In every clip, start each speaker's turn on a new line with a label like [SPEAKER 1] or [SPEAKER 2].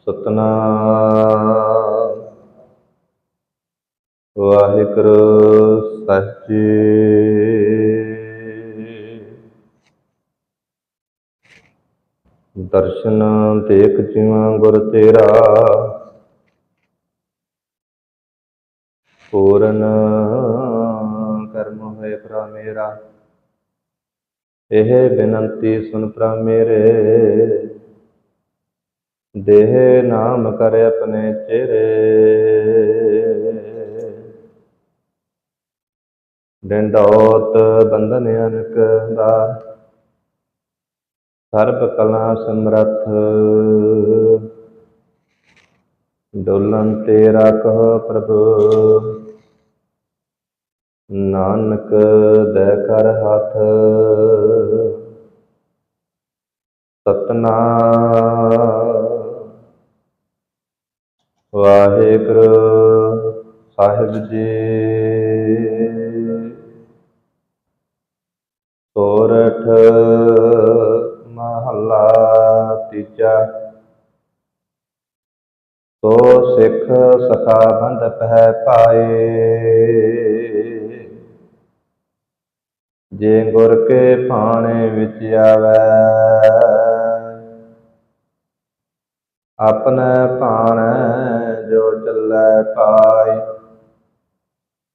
[SPEAKER 1] ਸਤਨਾਮ। ਵਾਹਿਗੁਰੂ ਸੱਚੇ ਦਰਸ਼ਨ ਦੇਖ ਜਿਵਾਂ ਗੁਰ ਤੇਰਾ। ਪੂਰਨ ਕਰਮ ਹੋਏ ਭਰਾ ਮੇਰਾ। ਇਹ ਬੇਨੰਤੀ ਸੁਨ ਭਰਾ ਮੇਰੇ। ਦੇਹ ਨਾਮ ਕਰ ਆਪਣੇ ਚਿਹਰੇ। ਡੰਡੋਤ ਬੰਧਨ ਅਨਕ ਦਾ, ਸਰਬ ਕਲਾ ਸਮਰੱਥ। ਡੋਲਨ ਤੇਰਾ ਕਹ ਪ੍ਰਭੂ, ਨਾਨਕ ਦੇ ਕਰ ਹੱਥ। ਸਤਨਾਮ ਵਾਹਿਗੁਰੂ ਸਾਹਿਬ ਜੀ। ਸੋਰਠ ਮਹੱਲਾ ਤੀਜਾ। ਸੋ ਸਿੱਖ ਸਖਾ ਬੰਧ ਪਹਿ ਪਾਏ। ਜੇ ਗੁਰ ਕੇ ਭਾਣੇ ਵਿੱਚ ਆਵੈ। ਆਪਣਾ ਭਾਣੇ ਪਾਈ।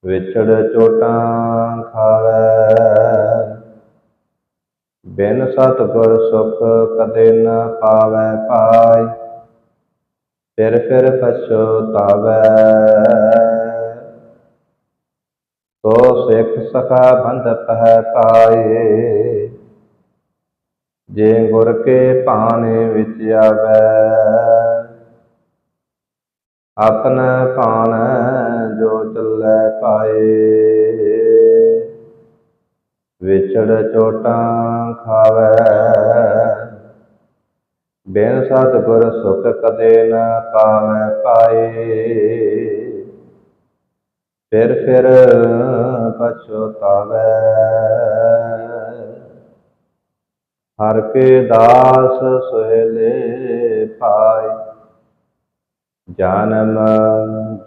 [SPEAKER 1] ਵਿਛੜ ਚੋਟਾਂ ਖਾਵੈ। ਬਿਨ ਸਤਿਗੁਰ ਸੁਖ ਕਦੇ ਨ ਪਾਵੈ ਪਾਈ। ਫਿਰ ਫਿਰ ਪਛਤਾਵੈ ਤੋ ਸਿੱਖ ਸਖਾ ਬੰਧ ਪਹਿ ਪਾਏ ਜੇ ਗੁਰ ਕੇ ਭਾਣੇ ਵਿੱਚ ਆਵੈ। ਆਪਣਾ ਭਾਣ ਜੋ ਚੱਲੈ ਪਾਏ। ਵਿਛੜ ਚੋਟਾਂ ਖਾਵੈ। ਬਿਨ ਸਤਿਗੁਰ ਸੁਖ ਕਦੇ ਨਾ ਪਾਵੈ ਪਾਏ। ਫਿਰ ਫਿਰ ਪਛਤਾਵੈ। ਹਰ ਕੇ ਦਾਸ ਸੁਹੇਲੇ ਜਨਮ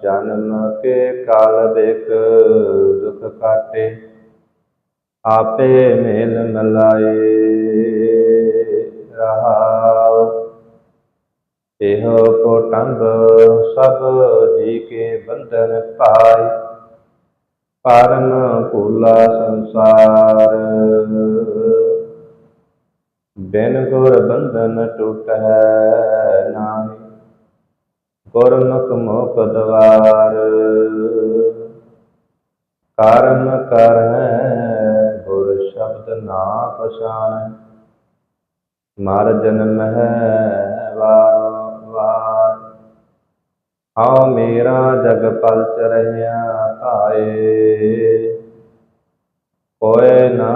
[SPEAKER 1] ਜਨਮ ਕੇ ਕਾਲ ਬਿਕ ਦੁਖ ਕਾਟੇ ਆਪੇ ਮੇਲ ਮਲਾਏ ਰਹਾਉ ਇਹੋ ਕੋਟੰਗ ਸਭ ਜੀ ਕੇ ਬੰਧਨ ਪਾਈ ਪਰਮ ਭੂਲਾ ਸੰਸਾਰ। ਬਿਨ ਗੁਰ ਬੰਧਨ ਟੁਟੈ ਨਾਹੀ। ਗੁਰਮੁਖ ਮੁਖ ਦਵਾਰ ਕਰਮ ਕਰੈ ਗੁਰ ਸ਼ਬਦ ਨਾ ਪਛਾਨੈ ਮਰ ਜਨਮ ਹੈ ਵਾਰ ਵਾਰ। ਹਉ ਮੇਰਾ ਜਗ ਪਲਚ ਚਰਹਿਆ ਧਾਏ ਕੋਇ ਨਾ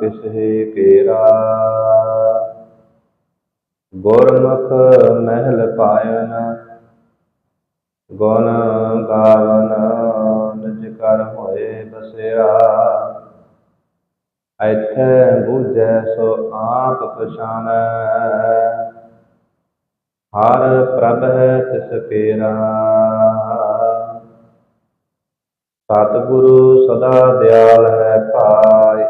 [SPEAKER 1] ਕਿਸੇ ਕੇਰਾ। ਗੁਰਮੁਖ ਮਹਿਲ ਪਾਇਨ ਗੁਣ ਗਾਵਨ ਨਿਜ ਕਰ ਹੋਏ ਬਸਿਆ। ਐਥੈ ਬੁਝੈ ਸੋ ਆਪ ਪਛਾਨੈ। ਹਰ ਪ੍ਰਭ ਹੈ ਤਿਸ ਕੇਰਾ ਸਤਿਗੁਰੂ ਸਦਾ ਦਿਆਲ ਹੈ ਭਾਈ।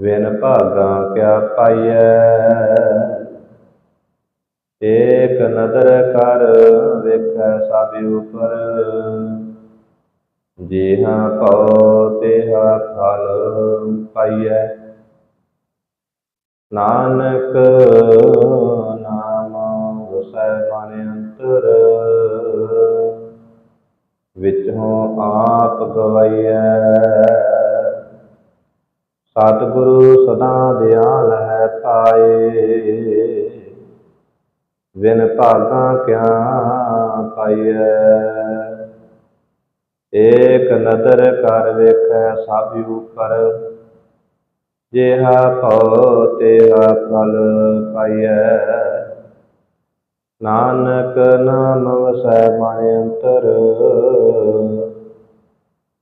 [SPEAKER 1] ਵਿਨ ਭਾਗਾ ਕਿਆ ਪਾਈਐ। ਏਕ ਨਦਰ ਕਰ ਵੇਖੈ ਸਭ ਉਪਰ। ਜੀਹਾ ਪਉ ਤੇਹਾ ਫਲ ਪਾਈਐ। ਨਾਨਕ ਨਾਮ ਵਸੈ ਮਨ ਅੰਤਰ। ਵਿਚੋਂ ਆਪ ਗਵਾਈਐ। ਸਤਿਗੁਰੂ ਸਦਾ ਦਿਆਲ ਹੈ ਪਾਏ। ਵਿਨ ਭਾਗਾ ਕਿਆ ਪਾਈਐ? ਏਕ ਨਦਰ ਕਰ ਵੇਖੈ, ਸਭ ਉਪਰ ਜਿਹਾ ਭਉ ਤੇਹਾ ਫਲ ਪਾਈਐ। ਨਾਨਕ ਨਾਮ ਵਸੈ ਮਨ ਅੰਤਰ,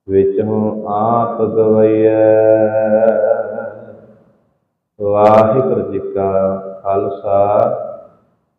[SPEAKER 1] ਵਿਚੋਂ ਆਪ ਗਵਈਐ। ਵਾਹਿਗੁਰੂ ਜੀ ਕਾ ਖਾਲਸਾ।